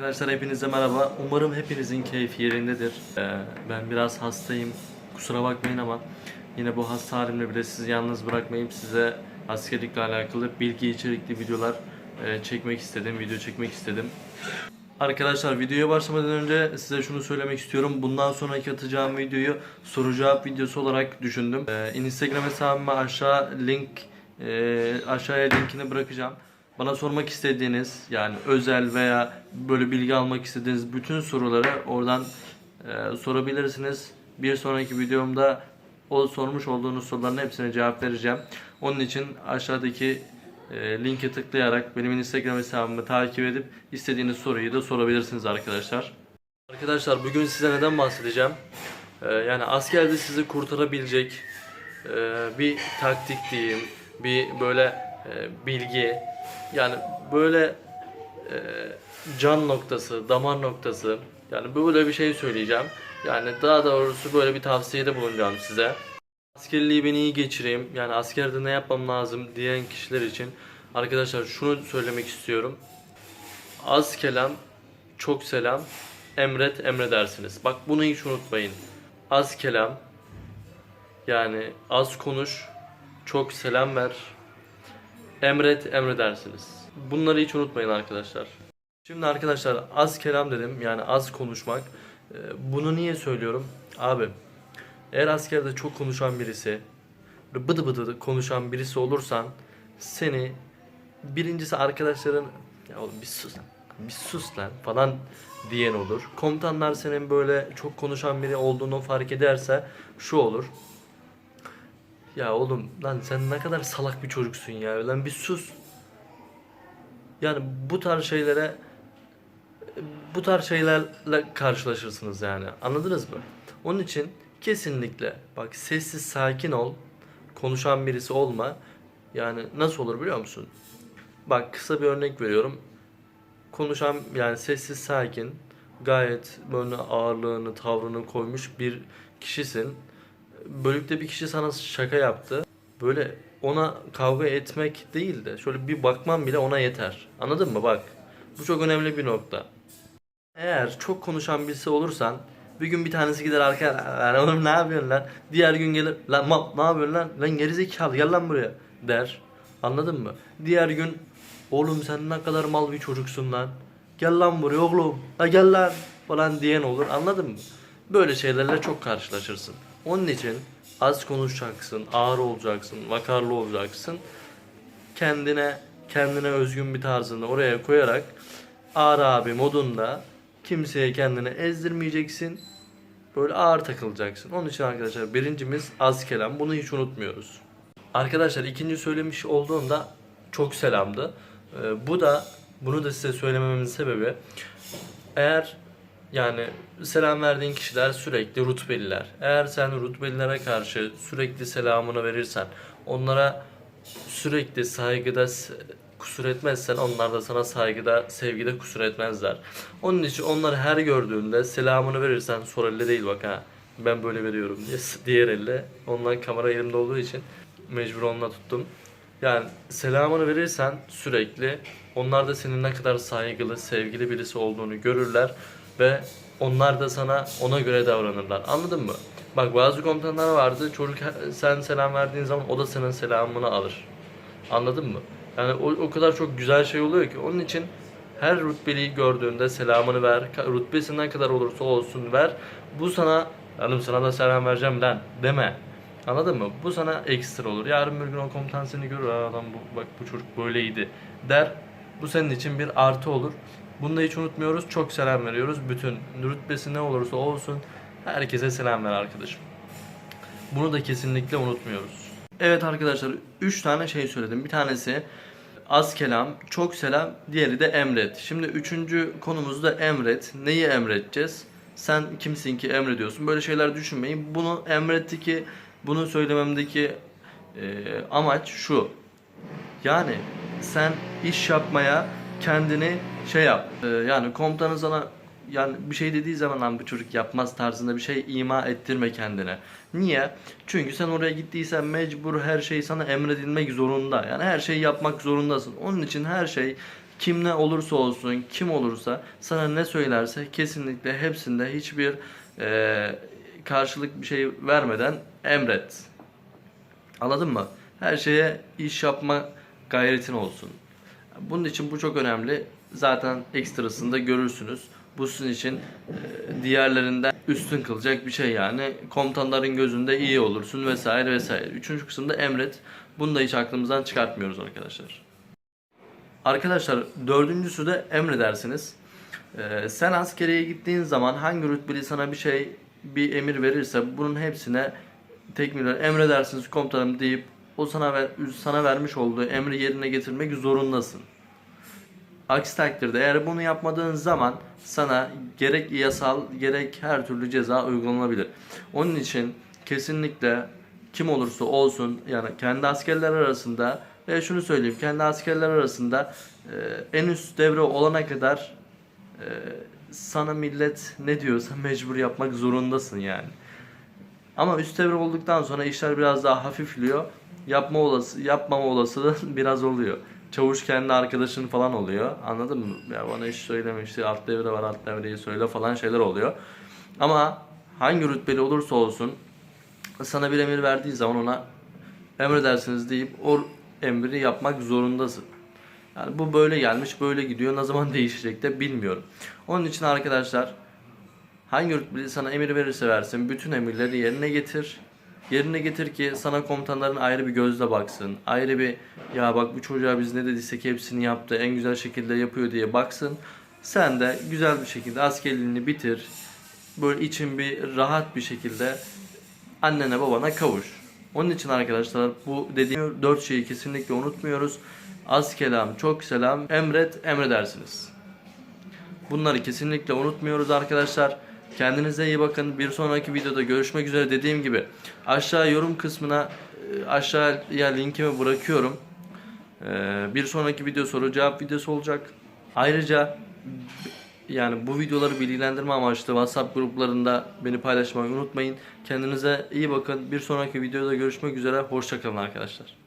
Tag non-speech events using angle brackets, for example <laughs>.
Arkadaşlar hepinize merhaba. Umarım hepinizin keyfi yerindedir. Ee, ben biraz hastayım. Kusura bakmayın ama yine bu hasta halimle bile sizi yalnız bırakmayıp size askerlikle alakalı bilgi içerikli videolar e, çekmek istedim. Video çekmek istedim. Arkadaşlar videoya başlamadan önce size şunu söylemek istiyorum. Bundan sonraki atacağım videoyu soru cevap videosu olarak düşündüm. Ee, Instagram hesabıma aşağı link e, aşağıya linkini bırakacağım. Bana sormak istediğiniz yani özel veya böyle bilgi almak istediğiniz bütün soruları oradan e, sorabilirsiniz. Bir sonraki videomda o sormuş olduğunuz soruların hepsine cevap vereceğim. Onun için aşağıdaki e, linke tıklayarak benim Instagram hesabımı takip edip istediğiniz soruyu da sorabilirsiniz arkadaşlar. Arkadaşlar bugün size neden bahsedeceğim? Ee, yani askerde sizi kurtarabilecek e, bir taktik diyeyim, bir böyle e, bilgi, yani böyle e, can noktası, damar noktası, yani böyle bir şey söyleyeceğim. Yani daha doğrusu böyle bir tavsiyede bulunacağım size. Askerliği ben iyi geçireyim, yani askerde ne yapmam lazım diyen kişiler için arkadaşlar şunu söylemek istiyorum. Az kelam, çok selam, emret emredersiniz. Bak bunu hiç unutmayın. Az kelam, yani az konuş, çok selam ver, emret emredersiniz. Bunları hiç unutmayın arkadaşlar. Şimdi arkadaşlar az kelam dedim yani az konuşmak. Ee, Bunu niye söylüyorum? Abi eğer askerde çok konuşan birisi, bıdı bıdı konuşan birisi olursan seni birincisi arkadaşların ya oğlum bir sus bir sus lan falan diyen olur. Komutanlar senin böyle çok konuşan biri olduğunu fark ederse şu olur. Ya oğlum lan sen ne kadar salak bir çocuksun ya. Lan bir sus. Yani bu tarz şeylere bu tarz şeylerle karşılaşırsınız yani. Anladınız mı? Onun için kesinlikle bak sessiz sakin ol. Konuşan birisi olma. Yani nasıl olur biliyor musun? Bak kısa bir örnek veriyorum. Konuşan yani sessiz sakin gayet böyle ağırlığını tavrını koymuş bir kişisin. Bölükte bir kişi sana şaka yaptı. Böyle ona kavga etmek değil de şöyle bir bakman bile ona yeter. Anladın mı? Bak. Bu çok önemli bir nokta. Eğer çok konuşan birisi olursan bir gün bir tanesi gider arkaya oğlum ne yapıyorsun lan? Diğer gün gelir lan mal ne yapıyorsun lan? Lan gerizekalı gel lan buraya der. Anladın mı? Diğer gün oğlum sen ne kadar mal bir çocuksun lan. Gel lan buraya oğlum. La gel lan falan diyen olur. Anladın mı? Böyle şeylerle çok karşılaşırsın. Onun için az konuşacaksın, ağır olacaksın, vakarlı olacaksın. Kendine kendine özgün bir tarzını oraya koyarak ağır abi modunda kimseye kendini ezdirmeyeceksin. Böyle ağır takılacaksın. Onun için arkadaşlar birincimiz az kelam. Bunu hiç unutmuyoruz. Arkadaşlar ikinci söylemiş olduğumda çok selamdı. Ee, bu da bunu da size söylemememin sebebi eğer yani selam verdiğin kişiler sürekli rutbeliler. Eğer sen rutbelilere karşı sürekli selamını verirsen, onlara sürekli saygıda kusur etmezsen onlar da sana saygıda, sevgide kusur etmezler. Onun için onları her gördüğünde selamını verirsen sol elle değil bak ha. Ben böyle veriyorum diye diğer elle. Ondan kamera elimde olduğu için mecbur onunla tuttum. Yani selamını verirsen sürekli onlar da senin ne kadar saygılı, sevgili birisi olduğunu görürler ve onlar da sana ona göre davranırlar. Anladın mı? Bak bazı komutanlar vardı. Çocuk sen selam verdiğin zaman o da senin selamını alır. Anladın mı? Yani o, o kadar çok güzel şey oluyor ki onun için her rütbeliyi gördüğünde selamını ver. Rütbesi kadar olursa olsun ver. Bu sana hanım sana da selam vereceğim lan deme. Anladın mı? Bu sana ekstra olur. Yarın bir gün o komutan seni görür. Adam bu, bak bu çocuk böyleydi der. Bu senin için bir artı olur. Bunu da hiç unutmuyoruz. Çok selam veriyoruz. Bütün rütbesi ne olursa olsun herkese selam ver arkadaşım. Bunu da kesinlikle unutmuyoruz. Evet arkadaşlar 3 tane şey söyledim. Bir tanesi az kelam, çok selam, diğeri de emret. Şimdi üçüncü konumuz da emret. Neyi emredeceğiz? Sen kimsin ki emrediyorsun? Böyle şeyler düşünmeyin. Bunu emretteki, bunu söylememdeki e, amaç şu. Yani sen iş yapmaya kendini şey yap. Ee, yani komutanın sana yani bir şey dediği zaman lan bu çocuk yapmaz tarzında bir şey ima ettirme kendine. Niye? Çünkü sen oraya gittiysen mecbur her şey sana emredilmek zorunda. Yani her şeyi yapmak zorundasın. Onun için her şey kim ne olursa olsun, kim olursa sana ne söylerse kesinlikle hepsinde hiçbir e, karşılık bir şey vermeden emret. Anladın mı? Her şeye iş yapma gayretin olsun. Bunun için bu çok önemli. Zaten ekstrasında görürsünüz. Bu sizin için e, diğerlerinden üstün kılacak bir şey yani. Komutanların gözünde iyi olursun vesaire vesaire. Üçüncü kısımda emret. Bunu da hiç aklımızdan çıkartmıyoruz arkadaşlar. Arkadaşlar dördüncüsü de emredersiniz. Ee, sen askeriye gittiğin zaman hangi rütbeli sana bir şey bir emir verirse bunun hepsine tekmiller emredersiniz komutanım deyip o sana ver, sana vermiş olduğu emri yerine getirmek zorundasın. Aksi takdirde eğer bunu yapmadığın zaman sana gerek yasal gerek her türlü ceza uygulanabilir. Onun için kesinlikle kim olursa olsun yani kendi askerler arasında ve şunu söyleyeyim kendi askerler arasında e, en üst devre olana kadar e, sana millet ne diyorsa mecbur yapmak zorundasın yani. Ama üst devre olduktan sonra işler biraz daha hafifliyor. Yapma olası, yapmama olasılığı <laughs> biraz oluyor. Çavuş kendi arkadaşın falan oluyor. Anladın mı? Ya bana hiç söyleme işte alt devre var alt devreyi söyle falan şeyler oluyor. Ama hangi rütbeli olursa olsun sana bir emir verdiği zaman ona emredersiniz deyip o emri yapmak zorundasın. Yani bu böyle gelmiş böyle gidiyor ne zaman <laughs> değişecek de bilmiyorum. Onun için arkadaşlar Hangi rütbeli sana emir verirse versin bütün emirleri yerine getir. Yerine getir ki sana komutanların ayrı bir gözle baksın. Ayrı bir ya bak bu çocuğa biz ne dediysek hepsini yaptı en güzel şekilde yapıyor diye baksın. Sen de güzel bir şekilde askerliğini bitir. Böyle için bir rahat bir şekilde annene babana kavuş. Onun için arkadaşlar bu dediğim dört şeyi kesinlikle unutmuyoruz. Az kelam, çok selam, emret, emredersiniz. Bunları kesinlikle unutmuyoruz arkadaşlar. Kendinize iyi bakın. Bir sonraki videoda görüşmek üzere dediğim gibi aşağı yorum kısmına e, aşağıya linkimi bırakıyorum. Ee, Bir sonraki video soru cevap videosu olacak. Ayrıca yani bu videoları bilgilendirme amaçlı WhatsApp gruplarında beni paylaşmayı unutmayın. Kendinize iyi bakın. Bir sonraki videoda görüşmek üzere. Hoşçakalın arkadaşlar.